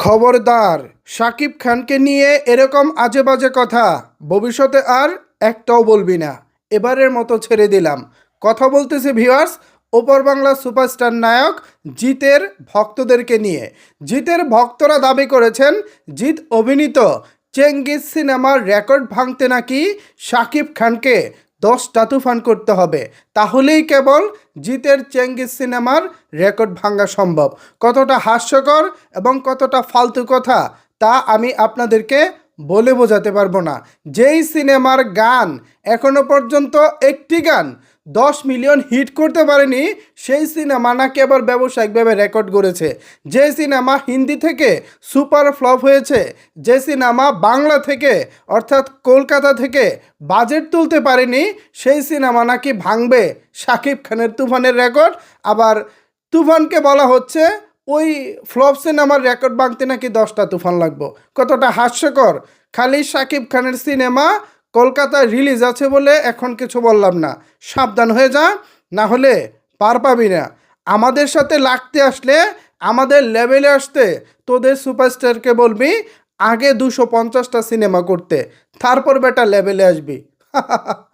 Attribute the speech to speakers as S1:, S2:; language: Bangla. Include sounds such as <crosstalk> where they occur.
S1: খবরদার শাকিব খানকে নিয়ে এরকম আজে বাজে কথা। ভবিষ্যতে আর একটাও বলবি না। এবারের মতো ছেড়ে দিলাম। কথা বলতেছি ভিউয়ার্স ওপর বাংলা সুপারস্টার নায়ক জিতের ভক্তদেরকে নিয়ে। জিতের ভক্তরা দাবি করেছেন জিত অভিনীত চেঙ্গিস সিনেমার রেকর্ড ভাঙতে নাকি শাকিব খানকে দশটা তুফান করতে হবে। তাহলেই কেবল জিতের চেঙ্গিস সিনেমার রেকর্ড ভাঙা সম্ভব। কতটা হাস্যকর এবং কতটা ফালতু কথা, তা আমি আপনাদেরকে বলে বোঝাতে পারব না। যেই সিনেমার গান এখনও পর্যন্ত একটি গান দশ মিলিয়ন হিট করতে পারেনি, সেই সিনেমা নাকি আবার ব্যবসায়িকভাবে রেকর্ড করেছে যে সিনেমা হিন্দি থেকে সুপার ফ্লপ হয়েছে, যে সিনেমা বাংলা থেকে, অর্থাৎ কলকাতা থেকে বাজেট তুলতে পারেনি, সেই সিনেমা নাকি ভাঙবে শাকিব খানের তুফানের রেকর্ড। আবার তুফানকে বলা হচ্ছে, ওই ফ্লপ সিনেমার রেকর্ড ভাঙতে নাকি দশটা তুফান লাগবো। কতটা হাস্যকর! খালি শাকিব খানের সিনেমা কলকাতায় রিলিজ আছে বলে এখন কিছু বললাম না। সাবধান হয়ে যা, না হলে পার পাবি না। আমাদের সাথে লাগতে আসলে আমাদের লেভেলে আসতে তোদের সুপারস্টারকে বলবি, আগে দুশো পঞ্চাশটা সিনেমা করতে। তারপর বেটা লেভেলে আসবি। <laughs>